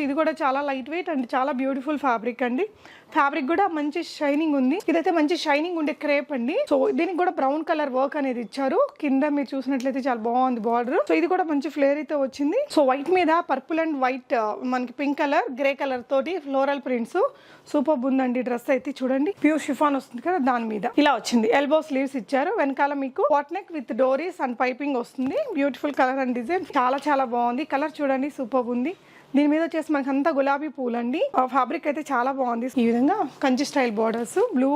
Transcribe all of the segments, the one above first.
ఇది కూడా చాలా లైట్ వెయిట్ అండ్ చాలా బ్యూటిఫుల్ ఫ్యాబ్రిక్ అండి. ఫ్యాబ్రిక్ కూడా మంచి షైనింగ్ ఉంది. ఇదైతే మంచి షైనింగ్ ఉండే క్రేప్ అండి. సో దీనికి కూడా బ్రౌన్ కలర్ వర్క్ అనేది ఇచ్చారు. కింద మీరు చూసినట్లయితే చాలా బాగుంది బార్డర్. సో ఇది కూడా మంచి ఫ్లేర్ అయితే వచ్చింది. సో వైట్ మీద పర్పుల్ అండ్ వైట్ uh, మనకి పింక్ కలర్ గ్రే కలర్ తోటి ఫ్లోరల్ ప్రింట్స్ సూపర్ ఉందండి డ్రెస్ అయితే చూడండి. ప్యూర్ షిఫాన్ వస్తుంది కదా దాని మీద. ఇలా వచ్చింది. ఎల్బో స్లీవ్స్ ఇచ్చారు. వెనకాల మీకు వాట్ నెక్ విత్ డోరీస్ అండ్ పైపింగ్ వస్తుంది. బ్యూటిఫుల్ కలర్ అండ్ డిజైన్ చాలా చాలా బాగుంది. కలర్ చూడండి సూపర్ ఉంది. దీని మీద వచ్చేసి మనకి అంతా గులాబీ పూలు అండి ఫ్యాబ్రిక్ అయితే చాలా బాగుంది. ఈ విధంగా Kanchi style borders blue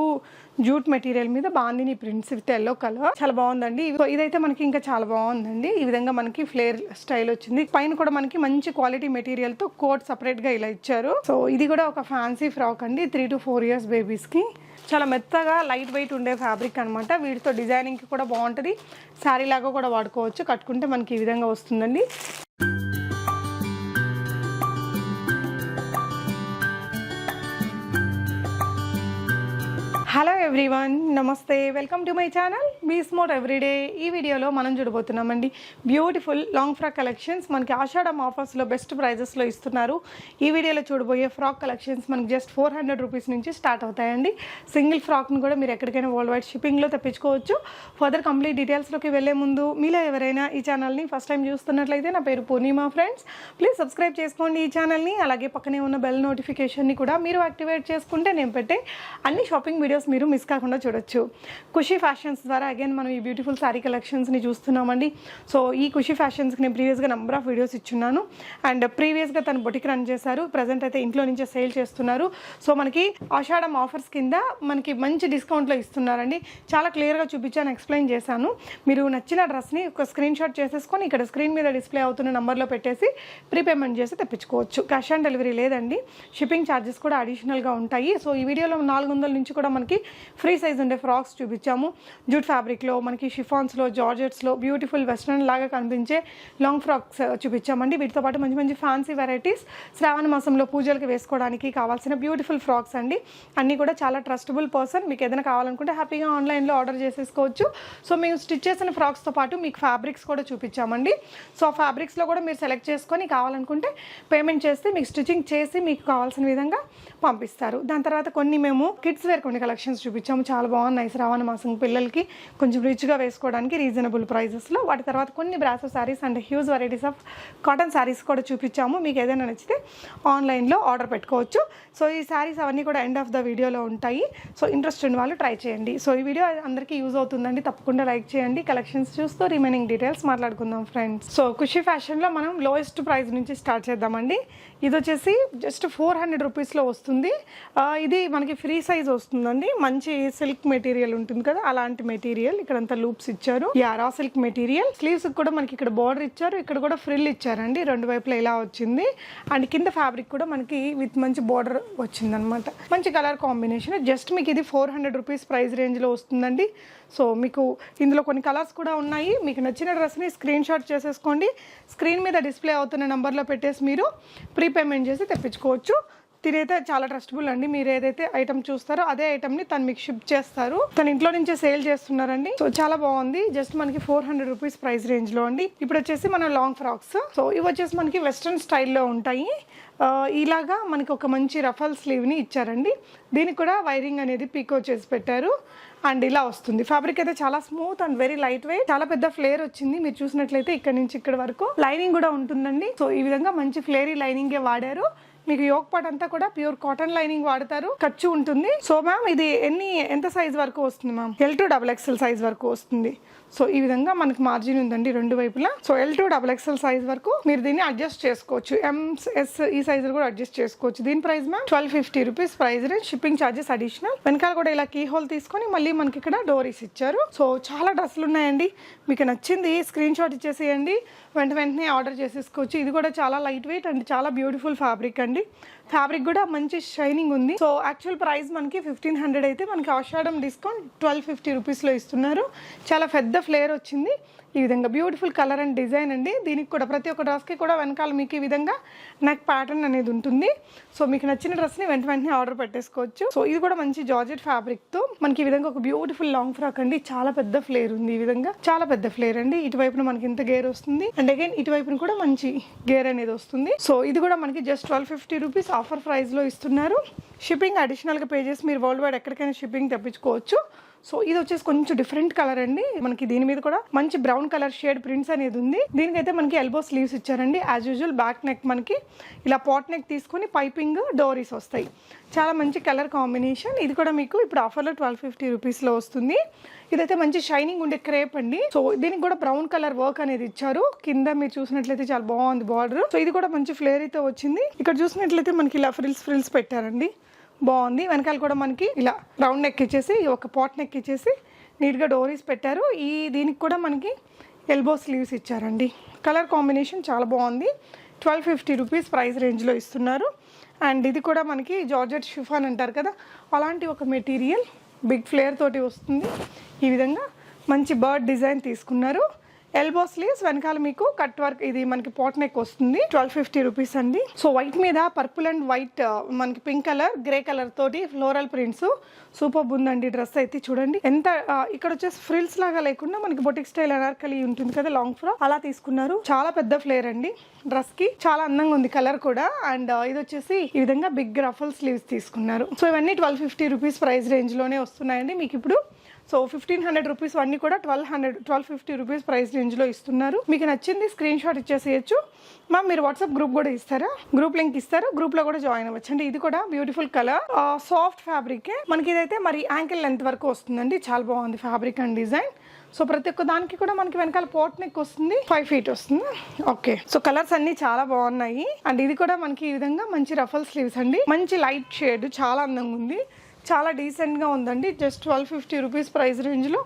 jute material మీద bandhani prints with yellow colour చాలా బాగుందండి. ఇదైతే మనకి ఇంకా చాలా బాగుందండి. ఈ విధంగా మనకి ఫ్లేర్ స్టైల్ వచ్చింది. పైన కూడా మనకి మంచి క్వాలిటీ మెటీరియల్తో కోట్ సపరేట్గా ఇలా ఇచ్చారు. సో ఇది కూడా ఒక ఫ్యాన్సీ ఫ్రాక్ అండి. త్రీ టు ఫోర్ ఇయర్స్ బేబీస్కి. చాలా మెత్తగా లైట్ వెయిట్ ఉండే ఫ్యాబ్రిక్ అనమాట వీటితో డిజైనింగ్కి కూడా బాగుంటుంది. శారీ లాగా కూడా వాడుకోవచ్చు. కట్టుకుంటే మనకి ఈ విధంగా వస్తుందండి. హలో ఎవ్రీవన్ నమస్తే. Welcome to my channel be smart everyday ఈ వీడియోలో మనం చూడబోతున్నామండి. బ్యూటిఫుల్ లాంగ్ ఫ్రాక్ కలెక్షన్స్ మనకి ఆషాఢం ఆఫర్స్లో బెస్ట్ ప్రైజెస్లో ఇస్తున్నారు. ఈ వీడియోలో చూడబోయే ఫ్రాక్ కలెక్షన్స్ మనకి జస్ట్ ఫోర్ హండ్రెడ్ రూపీస్ నుంచి స్టార్ట్ అవుతాయండి. సింగిల్ ఫ్రాక్ని కూడా మీరు ఎక్కడికైనా వరల్డ్ వైడ్ షిప్పింగ్లో తెప్పించుకోవచ్చు. ఫర్దర్ కంప్లీట్ డీటెయిల్స్లోకి వెళ్ళే ముందు మీలో ఎవరైనా ఈ ఛానల్ని ఫస్ట్ టైం చూస్తున్నట్లయితే నా పేరు పూర్ణిమా ఫ్రెండ్స్ ప్లీజ్ సబ్స్క్రైబ్ చేసుకోండి ఈ ఛానల్ని అలాగే పక్కనే ఉన్న బెల్ నోటిఫికేషన్ని కూడా మీరు యాక్టివేట్ చేసుకుంటే నేను పెట్టే అన్ని షాపింగ్ వీడియోస్ మీరు మిస్ కాకుండా చూడొచ్చు. ఖుషి ఫ్యాషన్స్ ద్వారా అగైన్ మనం ఈ బ్యూటిఫుల్ శారీ కలెక్షన్స్ని చూస్తున్నామండి. సో ఈ ఖుషి ఫ్యాషన్స్కి నేను ప్రీవియస్గా నెంబర్ ఆఫ్ వీడియోస్ ఇచ్చున్నాను. అండ్ ప్రీవియస్గా తను బొటిక్ రన్ చేశారు. ప్రజెంట్ అయితే ఇంట్లో నుంచే సేల్ చేస్తున్నారు. సో మనకి ఆషాఢం ఆఫర్స్ కింద మనకి మంచి డిస్కౌంట్లో ఇస్తున్నారండి. చాలా క్లియర్గా చూపించాను ఎక్స్ప్లెయిన్ చేశాను. మీరు నచ్చిన డ్రెస్ని ఒక స్క్రీన్ షాట్ చేసేసుకొని ఇక్కడ స్క్రీన్ మీద డిస్ప్లే అవుతున్న నెంబర్లో పెట్టేసి ప్రీపేమెంట్ చేసి తెప్పించుకోవచ్చు. క్యాష్ ఆన్ డెలివరీ లేదండి. షిప్పింగ్ ఛార్జెస్ కూడా అడిషనల్గా ఉంటాయి. సో ఈ వీడియోలో నాలుగు వందల నుంచి కూడా మనకి ఫ్రీ సైజ్ ఉండే ఫ్రాక్స్ చూపించాము. జూట్ ఫ్యాబ్రిక్లో మనకి షిఫాన్స్లో జార్జెట్స్లో బ్యూటిఫుల్ వెస్ట్రన్ లాగా కనిపించే లాంగ్ ఫ్రాక్స్ చూపించామండి. వీటితో పాటు మంచి మంచి ఫ్యాన్సీ వెరైటీస్ శ్రావణ మాసంలో పూజలకు వేసుకోవడానికి కావాల్సిన బ్యూటిఫుల్ ఫ్రాక్స్ అండి. అన్నీ కూడా చాలా ట్రస్టబుల్ పర్సన్. మీకు ఏదైనా కావాలనుకుంటే హ్యాపీగా ఆన్లైన్లో ఆర్డర్ చేసేసుకోవచ్చు. సో మేము స్టిచ్ చేసిన ఫ్రాక్స్తో పాటు మీకు ఫ్యాబ్రిక్స్ కూడా చూపించామండి. సో ఆ ఫ్యాబ్రిక్స్లో కూడా మీరు సెలెక్ట్ చేసుకొని కావాలనుకుంటే పేమెంట్ చేస్తే మీకు స్టిచ్చింగ్ చేసి మీకు కావాల్సిన విధంగా పంపిస్తారు. దాని తర్వాత కొన్ని మేము కిడ్స్ వేర్ కొన్ని కలెక్షన్ కలెక్షన్స్ చూపించాము. చాలా బాగున్నాయి. శ్రావణ మాసం పిల్లలకి కొంచెం రిచ్గా వేసుకోవడానికి రీజనబుల్ ప్రైజెస్లో. వాటి తర్వాత కొన్ని brasso saris and huge varieties of cotton saris కూడా చూపించాము. మీకు ఏదైనా నచ్చితే ఆన్లైన్లో ఆర్డర్ పెట్టుకోవచ్చు. సో ఈ శారీస్ అవన్నీ కూడా ఎండ్ ఆఫ్ ద వీడియోలో ఉంటాయి. సో ఇంట్రెస్ట్ ఉన్న వాళ్ళు ట్రై చేయండి. సో ఈ వీడియో అందరికీ యూజ్ అవుతుందండి. తప్పకుండా లైక్ చేయండి. కలెక్షన్స్ చూస్తూ రిమైనింగ్ డీటెయిల్స్ మాట్లాడుకుందాం ఫ్రెండ్స్. సో ఖుషి ఫ్యాషన్లో మనం లోయెస్ట్ ప్రైస్ నుంచి స్టార్ట్ చేద్దామండి. ఇది వచ్చేసి జస్ట్ ఫోర్ హండ్రెడ్ రూపీస్లో వస్తుంది. ఇది మనకి ఫ్రీ సైజ్ వస్తుందండి. మంచి సిల్క్ మెటీరియల్ ఉంటుంది కదా అలాంటి మెటీరియల్ ఇక్కడ అంతా లూప్స్ ఇచ్చారు. ఈ రా సిల్క్ మెటీరియల్ స్లీవ్స్ కూడా మనకి ఇక్కడ బార్డర్ ఇచ్చారు. ఇక్కడ కూడా ఫ్రిల్ ఇచ్చారండి రెండు వైపులా ఇలా వచ్చింది. అండ్ కింద ఫ్యాబ్రిక్ కూడా మనకి విత్ మంచి బార్డర్ వచ్చిందనమాట మంచి కలర్ కాంబినేషన్ జస్ట్ మీకు ఇది ఫోర్ హండ్రెడ్ రూపీస్ ప్రైస్ రేంజ్లో వస్తుందండి. సో మీకు ఇందులో కొన్ని కలర్స్ కూడా ఉన్నాయి. మీకు నచ్చిన డ్రెస్ని స్క్రీన్ షాట్ చేసేసుకోండి. స్క్రీన్ మీద డిస్ప్లే అవుతున్న నెంబర్లో పెట్టేసి మీరు ప్రీపేమెంట్ చేసి తెప్పించుకోవచ్చు. తినైతే చాలా ట్రస్టబుల్ అండి. మీరు ఏదైతే ఐటమ్ చూస్తారో అదే ఐటమ్ని తను మీకు షిప్ చేస్తారు. తన ఇంట్లో నుంచే సేల్ చేస్తున్నారండి. సో చాలా బాగుంది. జస్ట్ మనకి ఫోర్ హండ్రెడ్ రూపీస్ ప్రైస్ రేంజ్లో అండి. ఇప్పుడు వచ్చేసి మన లాంగ్ ఫ్రాక్స్. సో ఇవి వచ్చేసి మనకి వెస్ట్రన్ స్టైల్లో ఉంటాయి. ఇలాగా మనకి ఒక మంచి రఫల్ స్లీవ్ని ఇచ్చారండి. దీనికి కూడా వైరింగ్ అనేది పీకో చేసి పెట్టారు. అండ్ ఇలా వస్తుంది. ఫ్యాబ్రిక్ అయితే చాలా smooth and very light weight. చాలా పెద్ద ఫ్లేర్ వచ్చింది. మీరు చూసినట్లయితే ఇక్కడ నుంచి ఇక్కడ వరకు లైనింగ్ కూడా ఉంటుందండి. సో ఈ విధంగా మంచి ఫ్లేరీ లైనింగే వాడారు. మీకు యోగ్ పాట్ అంతా కూడా ప్యూర్ కాటన్ లైనింగ్ వాడతారు. ఖర్చు ఉంటుంది. సో మ్యామ్ ఇది ఎన్ని ఎంత సైజ్ వరకు వస్తుంది ma'am? L to double XL size వరకు వస్తుంది. సో ఈ విధంగా మనకి మార్జిన్ ఉందండి రెండు వైపులా. So L to double XL size వరకు మీరు దీన్ని అడ్జస్ట్ చేసుకోవచ్చు. ఎంఎస్ ఈ సైజ్ కూడా అడ్జస్ట్ చేసుకోవచ్చు. దీని price ma'am twelve fifty rupees price range shipping charges additional వెనకాల కూడా ఇలా కీ హోల్ తీసుకొని మళ్ళీ మనకి ఇక్కడ డోరీస్ ఇచ్చారు. సో చాలా డ్రెస్సులు ఉన్నాయండి. మీకు నచ్చింది స్క్రీన్ షాట్ ఇచ్చేసేయండి. వెంట వెంటనే ఆర్డర్ చేసేసుకోవచ్చు. ఇది కూడా చాలా లైట్ వెయిట్ అండ్ చాలా బ్యూటిఫుల్ ఫ్యాబ్రిక్ అండి. ఫ్యాబ్రిక్ కూడా మంచి షైనింగ్ ఉంది. సో యాక్చువల్ ప్రైస్ మనకి ఫిఫ్టీన్ హండ్రెడ్ అయితే మనకి ఆషాఢం డిస్కౌంట్ ట్వెల్వ్ ఫిఫ్టీ రూపీస్లో ఇస్తున్నారు. చాలా పెద్ద ఫ్లేర్ వచ్చింది. ఈ విధంగా బ్యూటిఫుల్ కలర్ అండ్ డిజైన్ అండి. దీనికి కూడా ప్రతి ఒక్క డ్రెస్కి కూడా వెనకాల మీకు ఈ విధంగా నాకు ప్యాటర్న్ అనేది ఉంటుంది. సో మీకు నచ్చిన డ్రెస్ని వెంట వెంటనే ఆర్డర్ పెట్టేసుకోవచ్చు. సో ఇది కూడా మంచి జార్జెట్ ఫ్యాబ్రిక్తో మనకి ఈ విధంగా ఒక బ్యూటిఫుల్ లాంగ్ ఫ్రాక్ అండి. చాలా పెద్ద ఫ్లేర్ ఉంది ఈ విధంగా. చాలా పెద్ద ఫ్లేర్ అండి. ఇటువైపున మనకి ఇంత గేర్ వస్తుంది. అండ్ అగైన్ ఇటువైపున కూడా మంచి గేర్ అనేది వస్తుంది. సో ఇది కూడా మనకి just twelve fifty rupees offer ప్రైస్లో ఇస్తున్నారు. షిప్పింగ్ అడిషనల్గా పే చేసి మీరు వరల్డ్ వైడ్ ఎక్కడికైనా షిప్పింగ్ తెప్పించుకోవచ్చు. సో ఇది వచ్చేసి కొంచెం డిఫరెంట్ కలర్ అండి. మనకి దీని మీద కూడా మంచి బ్రౌన్ కలర్ షేడ్ ప్రింట్స్ అనేది ఉంది. దీనికైతే మనకి ఎల్బో స్లీవ్స్ ఇచ్చారండి. యాజ్ యూజువల్ బ్యాక్ నెక్ మనకి ఇలా పాట్ నెక్ తీసుకొని పైపింగ్ డోరీస్ వస్తాయి. చాలా మంచి కలర్ కాంబినేషన్ ఇది కూడా మీకు ఇప్పుడు ఆఫర్లో ట్వెల్వ్ ఫిఫ్టీ రూపీస్లో వస్తుంది. ఇదైతే మంచి షైనింగ్ ఉండే క్రేప్ అండి. సో దీనికి కూడా బ్రౌన్ కలర్ వర్క్ అనేది ఇచ్చారు. కింద మీరు చూసినట్లయితే చాలా బాగుంది బార్డర్ సో ఇది కూడా మంచి ఫ్లేర్ అయితే వచ్చింది. ఇక్కడ చూసినట్లయితే మనకి ఇలా ఫ్రిల్స్ ఫ్రిల్స్ పెట్టారండి. బాగుంది. వెనకాల కూడా మనకి ఇలా రౌండ్ నెక్ ఇచ్చేసి ఒక పాట్ నెక్ ఇచ్చేసి నీట్గా డోరీస్ పెట్టారు. ఈ దీనికి కూడా మనకి ఎల్బో స్లీవ్స్ ఇచ్చారండి. కలర్ కాంబినేషన్ చాలా బాగుంది. ట్వెల్వ్ ఫిఫ్టీ రూపీస్ ప్రైస్ రేంజ్లో ఇస్తున్నారు. అండ్ ఇది కూడా మనకి జార్జెట్ షిఫాన్ అంటారు కదా అలాంటి ఒక మెటీరియల్ బిగ్ ఫ్లేయర్ తోటి వస్తుంది. ఈ విధంగా మంచి బర్డ్ డిజైన్ తీసుకున్నారు. ఎల్బో స్లీవ్స్ వెనకాల మీకు కట్ వర్క్ ఇది మనకి పాట్ నెక్ వస్తుంది. ట్వెల్వ్ ఫిఫ్టీ రూపీస్ అండి. సో వైట్ మీద పర్పుల్ అండ్ వైట్ మనకి పింక్ కలర్ గ్రే కలర్ తోటి ఫ్లోరల్ ప్రింట్స్ సూపర్ ఉందండి డ్రెస్ అయితే చూడండి. ఎంత uh, ఇక్కడ వచ్చేసి ఫ్రిల్స్ లాగా లేకుండా మనకి బొటిక్ స్టైల్ అనార్కలి ఉంటుంది కదా లాంగ్ ఫ్రాక్ అలా తీసుకున్నారు. చాలా పెద్ద ఫ్లేర్ అండి డ్రెస్కి. చాలా అందంగా ఉంది కలర్ కూడా. అండ్ uh, ఇది వచ్చేసి ఈ విధంగా బిగ్ రఫల్ స్లీవ్స్ తీసుకున్నారు. సో ఇవన్నీ ట్వెల్వ్ ఫిఫ్టీ రూపీస్ ప్రైస్ రేంజ్లోనే వస్తున్నాయండి. మీకు ఇప్పుడు సో ఫిఫ్టీన్ హండ్రెడ్ రూపీస్ అన్ని కూడా twelve hundred twelve fifty rupees price రేంజ్లో ఇస్తున్నారు. మీకు నచ్చింది స్క్రీన్ షాట్ ఇచ్చేసేయచ్చు. మ్యామ్ మీరు వాట్సాప్ గ్రూప్ కూడా ఇస్తారా? గ్రూప్ లింక్ ఇస్తారు? గ్రూప్లో కూడా జాయిన్ అవ్వచ్చు. అండి ఇది కూడా బ్యూటిఫుల్ కలర్ సాఫ్ట్ ఫ్యాబ్రిక్ మనకి ఇదైతే మరి యాంకిల్ లెంత్ వరకు వస్తుందండి. చాలా బాగుంది ఫ్యాబ్రిక్ అండ్ డిజైన్ సో ప్రతి ఒక్క దానికి కూడా మనకి వెనకాల పోట్ నెక్ వస్తుంది. ఫైవ్ ఫీట్ వస్తుంది. ఓకే సో కలర్స్ అన్ని చాలా బాగున్నాయి. అండ్ ఇది కూడా మనకి ఈ విధంగా మంచి రఫల్ స్లీవ్స్ అండి. మంచి లైట్ షేడ్ చాలా అందంగా ఉంది. చాలా డీసెంట్గా ఉందండి. Just twelve fifty rupees price రేంజ్లో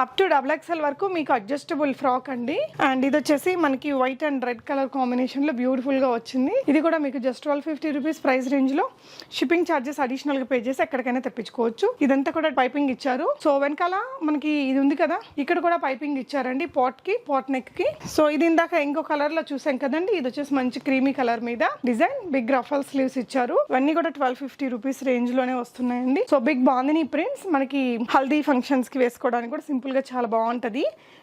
అప్ టు డబుల్ ఎక్స్ఎల్ వరకు మీకు అడ్జస్టబుల్ ఫ్రాక్ అండి. అండ్ ఇది వచ్చేసి మనకి వైట్ అండ్ రెడ్ కలర్ కాంబినేషన్లో బ్యూటిఫుల్గా వచ్చింది. ఇది కూడా మీకు just twelve fifty rupees price రేంజ్లో షిప్పింగ్ ఛార్జెస్ అడిషనల్గా పే చేసి ఎక్కడికైనా తెప్పించుకోవచ్చు. ఇదంతా కూడా పైపింగ్ ఇచ్చారు. సో వెనకాల మనకి ఇది ఉంది కదా? ఇక్కడ కూడా పైపింగ్ ఇచ్చారండి పాట్కి పాట్ నెక్కి. సో ఇది ఇందాక ఇంకో కలర్లో చూసాం కదండి? ఇది వచ్చేసి మంచి క్రీమీ కలర్ మీద డిజైన్ బిగ్ రఫల్ స్లీవ్స్ ఇచ్చారు. ఇవన్నీ కూడా ట్వెల్వ్ ఫిఫ్టీ రూపీస్ రేంజ్లోనే వస్తున్నాయండి. సో బిగ్ బాందిని ప్రింట్స్ మనకి హల్దీ ఫంక్షన్స్కి వేసుకోవడానికి కూడా సింపుల్ సింపుల్గా చాలా బాగుంటుంది.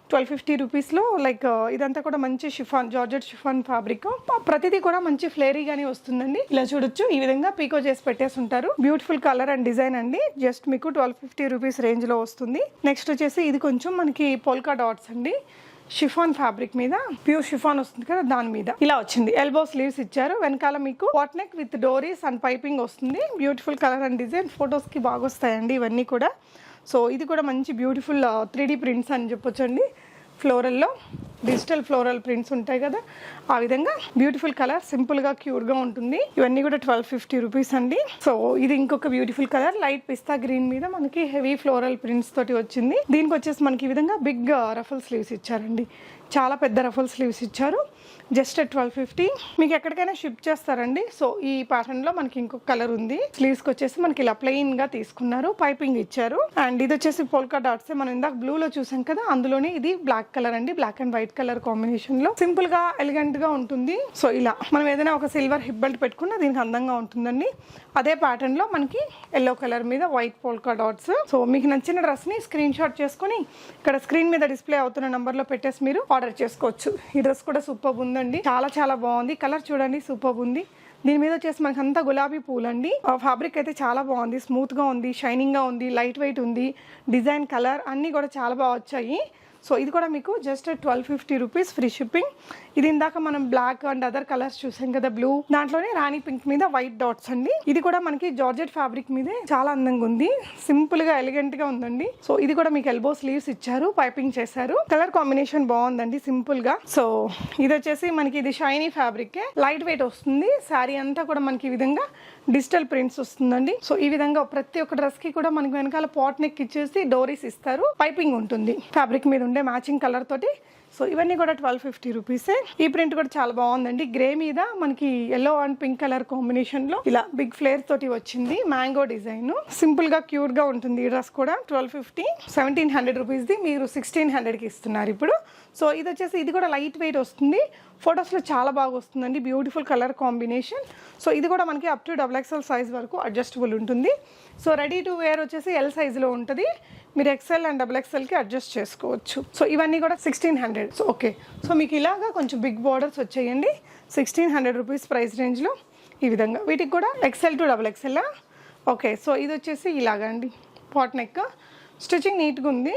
ట్వెల్వ్ ఫిఫ్టీ రూపీస్లో లైక్ ఇదంతా కూడా మంచి షిఫాన్ జార్జెట్ షిఫాన్ ఫ్యాబ్రిక్. ప్రతిదీ కూడా మంచి ఫ్లేరీగానే వస్తుందండి. ఇలా చూడొచ్చు. ఈ విధంగా పీకో చేసి పెట్టేసి ఉంటారు. బ్యూటిఫుల్ కలర్ అండ్ డిజైన్ అండి. జస్ట్ మీకు ట్వెల్వ్ ఫిఫ్టీ రూపీస్ రేంజ్లో వస్తుంది. నెక్స్ట్ వచ్చేసి ఇది కొంచెం మనకి పోల్కా డాట్స్ అండి. షిఫాన్ ఫ్యాబ్రిక్ మీద ప్యూర్ షిఫాన్ వస్తుంది కదా దాని మీద. ఇలా వచ్చింది. ఎల్బో స్లీవ్స్ ఇచ్చారు. వెనకాల మీకు వాట్ నెక్ విత్ డోరీస్ అండ్ పైపింగ్ వస్తుంది. బ్యూటిఫుల్ కలర్ అండ్ డిజైన్ ఫొటోస్కి బాగా వస్తాయండి ఇవన్నీ కూడా. సో ఇది కూడా మంచి బ్యూటిఫుల్ త్రీ డీ ప్రింట్స్ అని చెప్పొచ్చండి. ఫ్లోరల్లో డిజిటల్ ఫ్లోరల్ ప్రింట్స్ ఉంటాయి కదా. ఆ విధంగా బ్యూటిఫుల్ కలర్ సింపుల్గా క్యూర్గా ఉంటుంది. ఇవన్నీ కూడా ట్వెల్వ్ ఫిఫ్టీ రూపీస్ అండి. సో ఇది ఇంకొక beautiful colour light pista green మీద మనకి హెవీ ఫ్లోరల్ ప్రింట్స్ తోటి వచ్చింది. దీనికి వచ్చేసి మనకి ఈ విధంగా బిగ్ రఫల్ స్లీవ్స్ ఇచ్చారండి. చాలా పెద్ద రఫల్ స్లీవ్స్ ఇచ్చారు. జస్ట్ ట్వెల్వ్ ఫిఫ్టీ మీకు ఎక్కడికైనా షిప్ చేస్తారండి. సో ఈ ప్యాటర్న్లో మనకి ఇంకొక కలర్ ఉంది. స్లీవ్స్కి వచ్చేసి మనకి ఇలా ప్లెయిన్గా తీసుకున్నారు. పైపింగ్ ఇచ్చారు. అండ్ ఇది వచ్చేసి పోల్కా డాట్స్ మనం ఇందాక బ్లూ లో చూసాం కదా అందులోనే ఇది బ్లాక్ కలర్ అండి. బ్లాక్ అండ్ వైట్ కలర్ కాంబినేషన్లో. సింపుల్గా ఎలిగెంట్గా ఉంటుంది. సో ఇలా. మనం ఏదైనా ఒక సిల్వర్ హిప్ బెల్ట్ పెట్టుకున్నా దీనికి అందంగా ఉంటుందండి. అదే ప్యాటర్న్లో మనకి ఎల్లో కలర్ మీద వైట్ పోల్కా డాట్స్ సో మీకు నచ్చిన డ్రెస్ని స్క్రీన్ షాట్ చేసుకొని ఇక్కడ స్క్రీన్ మీద డిస్ప్లే అవుతున్న నెంబర్లో పెట్టేసి మీరు ఆర్డర్ చేసుకోవచ్చు. ఈ డ్రెస్ కూడా సూపర్ ఉందండి. చాలా చాలా బాగుంది. కలర్ చూడండి సూపర్ ఉంది. దీని మీద వచ్చేసి మనకి అంతా గులాబీ పూలండి. ఫ్యాబ్రిక్ అయితే చాలా బాగుంది. స్మూత్గా ఉంది షైనింగ్గా ఉంది లైట్ వెయిట్ ఉంది. డిజైన్ కలర్ అన్నీ కూడా చాలా బాగా వచ్చాయి. సో ఇది కూడా మీకు just twelve fifty rupees free shipping ఇది ఇందాక మనం బ్లాక్ అండ్ అదర్ కలర్స్ చూసాం కదా బ్లూ దాంట్లోనే రాణి పింక్ మీద వైట్ డాట్స్ అండి. ఇది కూడా మనకి జార్జెట్ ఫ్యాబ్రిక్ మీదే చాలా అందంగా ఉంది. సింపుల్గా ఎలిగెంట్గా ఉందండి. సో ఇది కూడా మీకు ఎల్బో స్లీవ్స్ ఇచ్చారు పైపింగ్ చేశారు. కలర్ కాంబినేషన్ బాగుందండి సింపుల్గా. సో ఇది వచ్చేసి మనకి ఇది షైనీ ఫ్యాబ్రిక్ లైట్ వెయిట్ వస్తుంది. శారీ అంతా కూడా మనకి ఈ విధంగా డిజిటల్ ప్రింట్స్ వస్తుందండి. సో ఈ విధంగా ప్రతి ఒక్క డ్రెస్కి కూడా మనకి వెనకాల పాట్ నెక్ ఇచ్చేసి డోరీస్ ఇస్తారు. పైపింగ్ ఉంటుంది. ఫ్యాబ్రిక్ మీద ఉండే మ్యాచింగ్ కలర్ తోటి సో ఇవన్నీ కూడా ట్వెల్వ్ ఫిఫ్టీ రూపీసే. ఈ ప్రింట్ కూడా చాలా బాగుందండి. గ్రే మీద మనకి ఎల్లో అండ్ పింక్ కలర్ కాంబినేషన్లో ఇలా బిగ్ ఫ్లేర్ తోటి వచ్చింది మ్యాంగో డిజైన్. సింపుల్గా క్యూట్గా ఉంటుంది ఈ డ్రెస్ కూడా. Twelve fifty seventeen hundred rupees the మీరు సిక్స్టీన్ హండ్రెడ్కి ఇస్తున్నారు ఇప్పుడు. సో ఇది వచ్చేసి ఇది కూడా లైట్ వెయిట్ వస్తుంది. ఫొటోస్లో చాలా బాగా వస్తుందండి. బ్యూటిఫుల్ కలర్ కాంబినేషన్ సో ఇది కూడా మనకి up to double XL size వరకు అడ్జస్టబుల్ ఉంటుంది. సో రెడీ టు వేర్ వచ్చేసి ఎల్ సైజులో ఉంటుంది. మీరు ఎక్సెల్ అండ్ డబుల్ ఎక్సెల్కి అడ్జస్ట్ చేసుకోవచ్చు. సో ఇవన్నీ కూడా sixteen hundred so okay so మీకు ఇలాగా కొంచెం బిగ్ బార్డర్స్ వచ్చేయండి. సిక్స్టీన్ హండ్రెడ్ రూపీస్ ప్రైస్ రేంజ్లో ఈ విధంగా. వీటికి కూడా XL to double XL okay so ఇది వచ్చేసి ఇలాగా అండి. పాట్ నెక్ స్టిచ్చింగ్ నీట్గా ఉంది.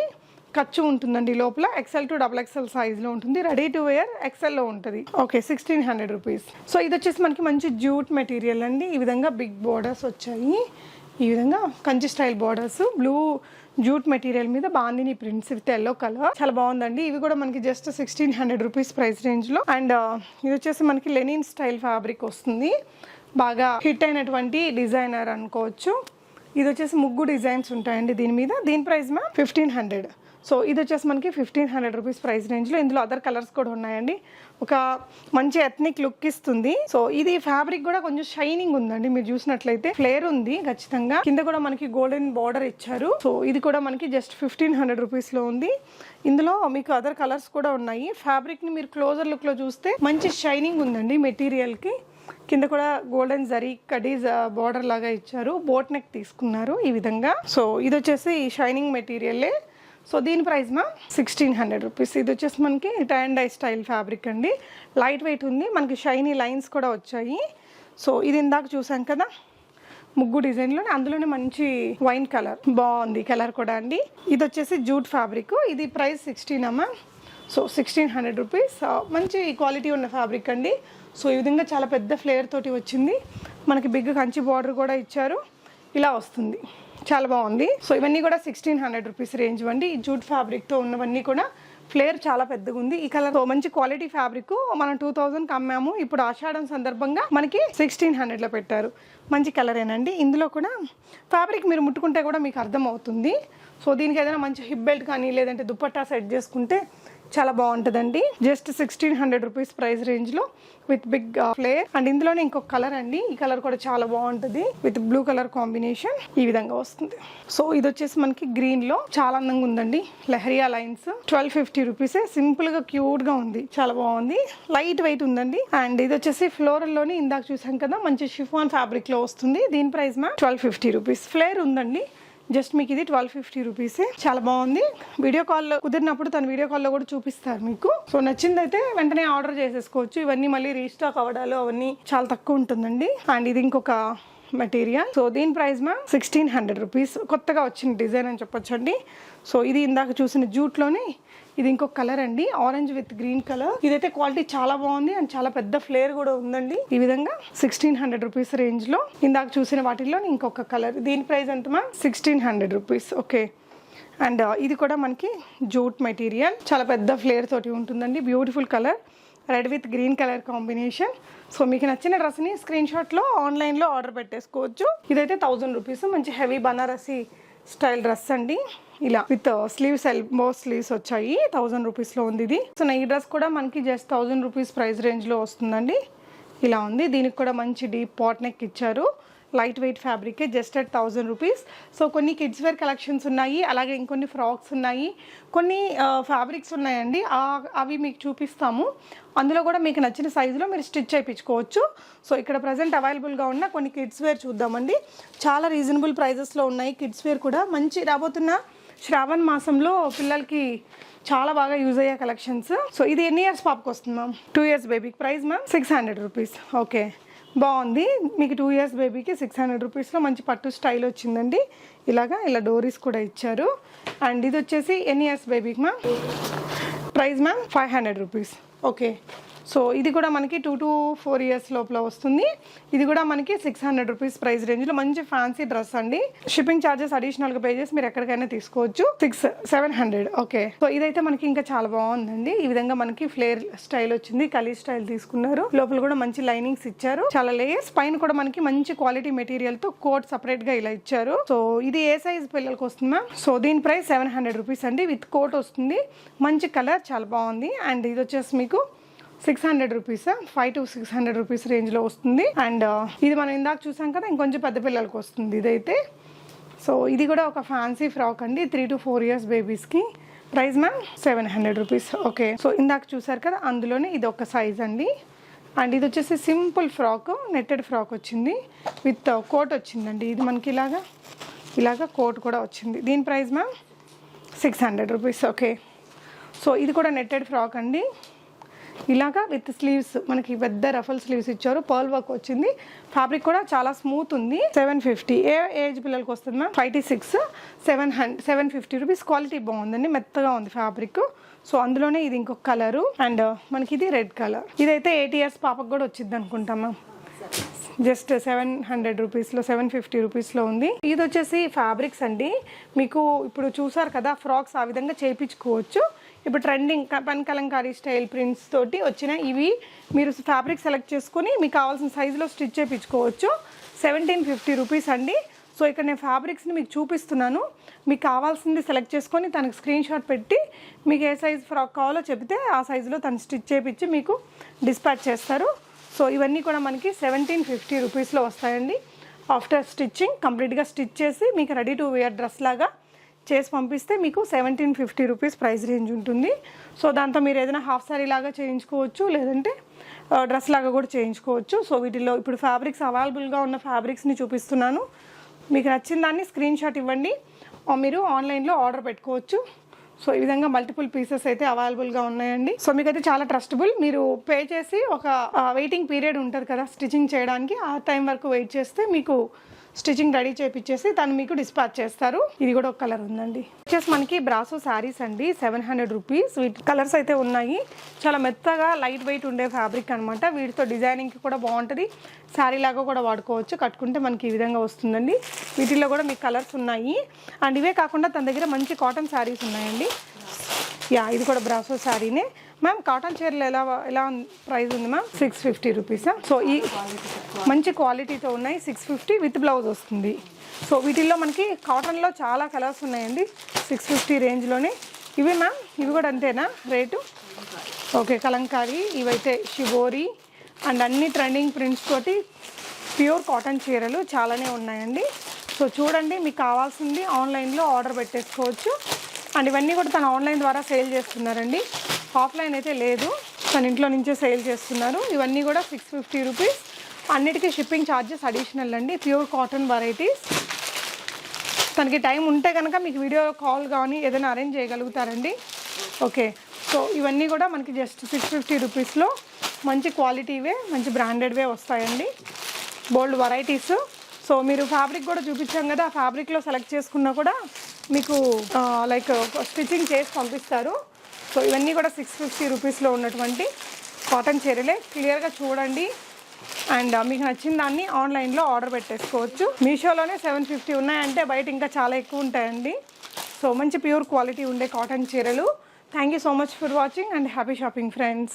ఖర్చు ఉంటుందండి లోపల. ఎక్సెల్ టు డబుల్ ఎక్సెల్ సైజ్లో ఉంటుంది. రెడీ టు వేర్ ఎక్సెల్లో ఉంటుంది. Okay sixteen hundred rupees so ఇది వచ్చేసి మనకి మంచి జ్యూట్ మెటీరియల్ అండి. ఈ విధంగా బిగ్ బోర్డర్స్ వచ్చాయి. ఈ విధంగా Kanchi style borders blue jute material మీద bandhani prints with yellow colour చాలా బాగుందండి. ఇవి కూడా మనకి just sixteen hundred rupees price రేంజ్లో అండ్ ఇది వచ్చేసి మనకి లెనిన్ స్టైల్ ఫ్యాబ్రిక్ వస్తుంది. బాగా హిట్ అయినటువంటి డిజైనర్ అనుకోవచ్చు. ఇది వచ్చేసి ముగ్గు డిజైన్స్ ఉంటాయండి దీని మీద. దీని price ma'am fifteen hundred so ఇది వచ్చేసి మనకి ఫిఫ్టీన్ హండ్రెడ్ రూపీస్ ప్రైస్ రేంజ్లో ఇందులో అదర్ కలర్స్ కూడా ఉన్నాయండి. ఒక మంచి ఎథ్నిక్ లుక్ ఇస్తుంది. సో ఇది ఫ్యాబ్రిక్ కూడా కొంచెం షైనింగ్ ఉందండి. మీరు చూసినట్లయితే ఫ్లేర్ ఉంది ఖచ్చితంగా. కింద కూడా మనకి గోల్డెన్ బార్డర్ ఇచ్చారు. సో ఇది కూడా మనకి జస్ట్ ఫిఫ్టీన్ హండ్రెడ్ రూపీస్లో ఉంది. ఇందులో మీకు అదర్ కలర్స్ కూడా ఉన్నాయి. ఫ్యాబ్రిక్ని మీరు క్లోజర్ లుక్లో చూస్తే మంచి షైనింగ్ ఉందండి మెటీరియల్కి కింద కూడా గోల్డెన్ జరీ కడీజ్ బార్డర్ లాగా ఇచ్చారు. బోట్ నెక్ తీసుకున్నారు ఈ విధంగా. సో ఇది వచ్చేసి షైనింగ్ మెటీరియలే సో దీని price ma'am sixteen hundred rupees. ఇది వచ్చేసి మనకి tie and dye style fabric అండి. లైట్ వెయిట్ ఉంది. మనకి షైనీ లైన్స్ కూడా వచ్చాయి. సో ఇది ఇందాక చూసాం కదా ముగ్గు డిజైన్లో అందులోనే మంచి వైన్ కలర్. బాగుంది కలర్ కూడా అండి. ఇది వచ్చేసి జూట్ ఫ్యాబ్రిక్. ఇది ప్రైస్ సిక్స్టీన్ అమ్మా. So sixteen hundred rupees. మంచి క్వాలిటీ ఉన్న ఫ్యాబ్రిక్ అండి. సో ఈ విధంగా చాలా పెద్ద ఫ్లేయర్ తోటి వచ్చింది. మనకి బిగ్ కంచి బార్డర్ కూడా ఇచ్చారు. ఇలా వస్తుంది. చాలా బాగుంది. సో ఇవన్నీ కూడా సిక్స్టీన్ హండ్రెడ్ రూపీస్ రేంజ్ అండి జూట్ ఫ్యాబ్రిక్తో ఉన్నవన్నీ కూడా ఫ్లేర్ చాలా పెద్దగా ఉంది. ఈ కలర్ మంచి క్వాలిటీ ఫ్యాబ్రిక్ మనం టూ థౌజండ్కి అమ్మాము ఇప్పుడు ఆషాఢం సందర్భంగా మనకి సిక్స్టీన్ హండ్రెడ్లో పెట్టారు. మంచి కలరేనండి ఇందులో కూడా ఫ్యాబ్రిక్ మీరు ముట్టుకుంటే కూడా మీకు అర్థం అవుతుంది సో దీనికి ఏదైనా మంచి హిప్ బెల్ట్ కానీ లేదంటే దుప్పట్టా సెట్ చేసుకుంటే చాలా బాగుంటుందండి. Just sixteen hundred rupees price రేంజ్లో విత్ బిగ్ ఫ్లేర్ అండ్ ఇందులోనే ఇంకొక కలర్ అండి. ఈ కలర్ కూడా చాలా బాగుంటుంది. విత్ బ్లూ కలర్ కాంబినేషన్ ఈ విధంగా వస్తుంది. సో ఇది వచ్చేసి మనకి గ్రీన్లో చాలా అందంగా ఉందండి. Leheriya lines twelve fifty rupees సింపుల్గా గా ఉంది. చాలా బాగుంది. లైట్ వెయిట్ ఉందండి. అండ్ ఇది వచ్చేసి ఫ్లోరల్లోని ఇందాక చూసాం కదా మంచి షిఫాన్ ఫ్యాబ్రిక్లో వస్తుంది. దీని price ma'am twelve fifty rupees flare ఉందండి. జస్ట్ మీకు ఇది ట్వెల్వ్ ఫిఫ్టీ రూపీస్. చాలా బాగుంది. వీడియో కాల్ కుదిరినప్పుడు తన వీడియో కాల్లో కూడా చూపిస్తారు మీకు. సో నచ్చిందైతే వెంటనే ఆర్డర్ చేసేసుకోవచ్చు. ఇవన్నీ మళ్ళీ రీస్టాక్ అవ్వడాలు అవన్నీ చాలా తక్కువ ఉంటుందండి. అండ్ ఇది ఇంకొక మెటీరియల్ సో దీని price ma'am sixteen hundred rupees కొత్తగా వచ్చిన డిజైన్ అని చెప్పొచ్చండి. సో ఇది ఇందాక చూసిన జూట్లోనే ఇది ఇంకొక కలర్ అండి. ఆరెంజ్ విత్ గ్రీన్ కలర్ ఇదైతే క్వాలిటీ చాలా బాగుంది అండ్ చాలా పెద్ద ఫ్లేర్ కూడా ఉందండి. ఈ విధంగా సిక్స్టీన్ హండ్రెడ్ రూపీస్ రేంజ్లో ఇందాక చూసిన వాటిల్లో ఇంకొక కలర్ దీని ప్రైస్ ఎంత ma'am sixteen hundred rupees okay and ఇది కూడా మనకి జూట్ మెటీరియల్ చాలా పెద్ద ఫ్లేర్ తోటి ఉంటుందండి. Beautiful colour red with green colour combination. So మీకు నచ్చిన డ్రెస్ని స్క్రీన్ షాట్లో ఆన్లైన్లో ఆర్డర్ పెట్టేసుకోవచ్చు. ఇదైతే థౌజండ్ రూపీస్. మంచి హెవీ బనారసి స్టైల్ డ్రెస్ అండి. ఇలా విత్ స్లీవ్స్ ఎల్బో స్లీవ్స్ వచ్చాయి. థౌజండ్ రూపీస్లో ఉంది ఇది. సో ఈ డ్రెస్ కూడా మనకి జస్ట్ థౌజండ్ రూపీస్ ప్రైస్ రేంజ్లో వస్తుందండి. ఇలా ఉంది. దీనికి కూడా మంచి డీప్ పాట్ నెక్ ఇచ్చారు. Light weight ఫ్యాబ్రికే just at thousand rupees. So కొన్ని కిడ్స్ వేర్ కలెక్షన్స్ ఉన్నాయి అలాగే ఇంకొన్ని ఫ్రాక్స్ ఉన్నాయి. కొన్ని ఫ్యాబ్రిక్స్ ఉన్నాయండి. అవి మీకు చూపిస్తాము. అందులో కూడా మీకు నచ్చిన సైజులో మీరు స్టిచ్ చేయించుకోవచ్చు. సో ఇక్కడ ప్రజెంట్ అవైలబుల్గా ఉన్న కొన్ని కిడ్స్ వేర్ చూద్దామండి. చాలా రీజనబుల్ ప్రైజెస్లో ఉన్నాయి కిడ్స్ వేర్ కూడా. మంచి రాబోతున్న శ్రావణ్ మాసంలో పిల్లలకి చాలా బాగా యూజ్ అయ్యే కలెక్షన్స్ సో ఇది ఎన్ని ఇయర్స్ పాపకి వస్తుంది మ్యామ్ టూ ఇయర్స్ బేబీకి price ma'am six hundred rupees okay బాగుంది. మీకు టూ ఇయర్స్ బేబీకి సిక్స్ హండ్రెడ్ రూపీస్లో మంచి పట్టు స్టైల్ వచ్చిందండి. ఇలాగా ఇలా డోరీస్ కూడా ఇచ్చారు. అండ్ ఇది వచ్చేసి ఎన్ ఇయర్స్ బేబీకి ma'am price ma'am five hundred rupees okay so ఇది కూడా మనకి టూ టు ఫోర్ ఇయర్స్ లోపల వస్తుంది. ఇది కూడా మనకి సిక్స్ హండ్రెడ్ రూపీస్ ప్రైస్ రేంజ్లో మంచి ఫ్యాన్సీ డ్రెస్ అండి. షిప్పింగ్ ఛార్జెస్ అడిషనల్గా పే చేసి మీరు ఎక్కడికైనా తీసుకోవచ్చు. Six seven hundred okay so ఇదైతే మనకి ఇంకా చాలా బాగుందండి. ఈ విధంగా మనకి ఫ్లేర్ స్టైల్ వచ్చింది. కలీ స్టైల్ తీసుకున్నారు. లోపల కూడా మంచి లైనింగ్స్ ఇచ్చారు. చాలా లేయర్స్ పైన కూడా మనకి మంచి క్వాలిటీ మెటీరియల్తో కోట్ సపరేట్గా ఇలా ఇచ్చారు. సో ఇది ఏ సైజ్ పిల్లలకి వస్తుంది మ్యామ్ సో దీని ప్రైస్ సెవెన్ హండ్రెడ్ రూపీస్ అండి. విత్ కోట్ వస్తుంది. మంచి కలర్ చాలా బాగుంది. అండ్ ఇది వచ్చేసి మీకు six hundred rupees five to six hundred rupees రేంజ్లో వస్తుంది. అండ్ uh, ఇది మనం ఇందాక చూసాం కదా ఇంకొంచెం పెద్ద పిల్లలకి వస్తుంది ఇదైతే. సో ఇది కూడా ఒక ఫ్యాన్సీ ఫ్రాక్ అండి three to four years బేబీస్కి. Price ma'am seven hundred rupees. Okay. So ఇందాక చూసారు కదా అందులోనే ఇది ఒక సైజ్ అండి. అండ్ ఇది వచ్చేసి సింపుల్ ఫ్రాక్ నెట్టెడ్ ఫ్రాక్ వచ్చింది. విత్ uh, కోట్ వచ్చిందండి. ఇది మనకి ఇలాగా ఇలాగా కోట్ కూడా వచ్చింది. దీని price ma'am six hundred rupees. Okay. So ఇది కూడా నెట్టెడ్ ఫ్రాక్ అండి. ఇలాగా విత్ స్లీవ్స్ మనకి పెద్ద రఫల్ స్లీవ్స్ ఇచ్చారు. పర్ల్ వర్క్ వచ్చింది. ఫ్యాబ్రిక్ కూడా చాలా స్మూత్ ఉంది. సెవెన్ ఫిఫ్టీ ఏ ఏజ్ పిల్లలకి వస్తుంది ma'am five six seven hundred seven fifty rupees quality బాగుందండి. మెత్తగా ఉంది ఫ్యాబ్రిక్ సో అందులోనే ఇది ఇంకొక కలరు అండ్ uh, మనకి ఇది రెడ్ కలర్ ఇదైతే ఎయిట్ ఇయర్స్ పాపకు కూడా వచ్చింది అనుకుంటాం మ్యామ్ జస్ట్ సెవెన్ హండ్రెడ్ రూపీస్లో సెవెన్ ఫిఫ్టీ రూపీస్లో ఉంది. ఇది వచ్చేసి ఫ్యాబ్రిక్స్ అండి. మీకు ఇప్పుడు చూసారు కదా ఫ్రాక్స్ ఆ విధంగా చేయించుకోవచ్చు. ఇప్పుడు ట్రెండింగ్ పన్ కలంకారీ స్టైల్ ప్రింట్స్ తోటి వచ్చిన ఇవి మీరు ఫ్యాబ్రిక్ సెలెక్ట్ చేసుకొని మీకు కావాల్సిన సైజులో స్టిచ్ చేయించుకోవచ్చు సెవెంటీన్ ఫిఫ్టీ రూపీస్ అండి. సో ఇక్కడ నేను ఫ్యాబ్రిక్స్ని మీకు చూపిస్తున్నాను. మీకు కావాల్సింది సెలెక్ట్ చేసుకొని తనకి స్క్రీన్ షాట్ పెట్టి మీకు ఏ సైజ్ ఫ్రాక్ కావాలో చెప్తే ఆ సైజులో తను స్టిచ్ చేయించి మీకు డిస్పాచ్ చేస్తారు. సో ఇవన్నీ కూడా మనకి సెవెంటీన్ ఫిఫ్టీ రూపీస్లో వస్తాయండి. ఆఫ్టర్ స్టిచ్చింగ్ కంప్లీట్గా స్టిచ్ చేసి మీకు రెడీ టు వేర్ డ్రెస్ లాగా చేసి పంపిస్తే మీకు seventeen fifty rupees price range ఉంటుంది. సో దాంతో మీరు ఏదైనా హాఫ్ సారీ లాగా చేయించుకోవచ్చు లేదంటే డ్రెస్ లాగా కూడా చేయించుకోవచ్చు. సో వీటిలో ఇప్పుడు ఫ్యాబ్రిక్స్ అవైలబుల్గా ఉన్న ఫ్యాబ్రిక్స్ని చూపిస్తున్నాను. మీకు నచ్చిన దాన్ని స్క్రీన్ షాట్ ఇవ్వండి. మీరు ఆన్లైన్లో ఆర్డర్ పెట్టుకోవచ్చు. సో ఈ విధంగా మల్టిపుల్ పీసెస్ అయితే అవైలబుల్గా ఉన్నాయండి. సో మీకైతే చాలా ట్రస్టబుల్ మీరు పే చేసి ఒక వెయిటింగ్ పీరియడ్ ఉంటుంది కదా స్టిచ్చింగ్ చేయడానికి. ఆ టైం వరకు వెయిట్ చేస్తే మీకు స్టిచ్చింగ్ రెడీ చేపించేసి తను మీకు డిస్పాచ్ చేస్తారు. ఇది కూడా ఒక కలర్ ఉందండి. వచ్చేసి మనకి బ్రాసో శారీస్ అండి సెవెన్ హండ్రెడ్ రూపీస్. వీటి కలర్స్ అయితే ఉన్నాయి. చాలా మెత్తగా లైట్ వెయిట్ ఉండే ఫ్యాబ్రిక్ అనమాట వీటితో డిజైనింగ్కి కూడా బాగుంటుంది. శారీ లాగా కూడా వాడుకోవచ్చు. కట్టుకుంటే మనకి ఈ విధంగా వస్తుందండి. వీటిల్లో కూడా మీకు కలర్స్ ఉన్నాయి. అండ్ ఇవే కాకుండా తన దగ్గర మంచి కాటన్ శారీస్ ఉన్నాయండి. యా ఇది కూడా బ్రాసో శారీనే. మ్యామ్ కాటన్ చీరలు ఎలా ఎలా ప్రైస్ ఉంది ma'am six fifty rupees so ఈ మంచి క్వాలిటీతో ఉన్నాయి. సిక్స్ ఫిఫ్టీ విత్ బ్లౌజ్ వస్తుంది. సో వీటిల్లో మనకి కాటన్లో చాలా కలర్స్ ఉన్నాయండి. సిక్స్ ఫిఫ్టీ రేంజ్లోనే ఇవి మ్యామ్ ఇవి కూడా అంతేనా రేటు? ఓకే కలంకారీ ఇవైతే షిబోరి అండ్ అన్ని ట్రెండింగ్ ప్రింట్స్ తోటి ప్యూర్ కాటన్ చీరలు చాలానే ఉన్నాయండి. సో చూడండి మీకు కావాల్సింది ఆన్లైన్లో ఆర్డర్ పెట్టేసుకోవచ్చు. అండ్ ఇవన్నీ కూడా తను ఆన్లైన్ ద్వారా సేల్ చేస్తున్నారండి. ఆఫ్లైన్ అయితే లేదు. తన ఇంట్లో నుంచే సేల్ చేస్తున్నారు. ఇవన్నీ కూడా సిక్స్ ఫిఫ్టీ రూపీస్ అన్నిటికీ షిప్పింగ్ ఛార్జెస్ అడిషనల్ అండి. ప్యూర్ కాటన్ వెరైటీస్ తనకి టైం ఉంటే కనుక మీకు వీడియో కాల్ కానీ ఏదైనా అరేంజ్ చేయగలుగుతారండి. ఓకే సో ఇవన్నీ కూడా మనకి జస్ట్ సిక్స్ ఫిఫ్టీ రూపీస్లో మంచి క్వాలిటీవే మంచి బ్రాండెడ్వే వస్తాయండి. బోల్డ్ వెరైటీస్ సో మీరు ఫ్యాబ్రిక్ కూడా చూపించాం కదా. ఆ ఫ్యాబ్రిక్లో సెలెక్ట్ చేసుకున్నా కూడా మీకు లైక్ స్టిచ్చింగ్ చేసి పంపిస్తారు. సో ఇవన్నీ కూడా సిక్స్ ఫిఫ్టీ రూపీస్లో ఉన్నటువంటి కాటన్ చీరలే. క్లియర్గా చూడండి. అండ్ uh, మీకు నచ్చిన దాన్ని ఆన్లైన్లో ఆర్డర్ పెట్టేసుకోవచ్చు. మీషోలోనే సెవెన్ ఫిఫ్టీ ఉన్నాయంటే బయట ఇంకా చాలా ఎక్కువ ఉంటాయండి. సో మంచి ప్యూర్ క్వాలిటీ ఉండే కాటన్ చీరలు. Thank you so much for watching and happy shopping friends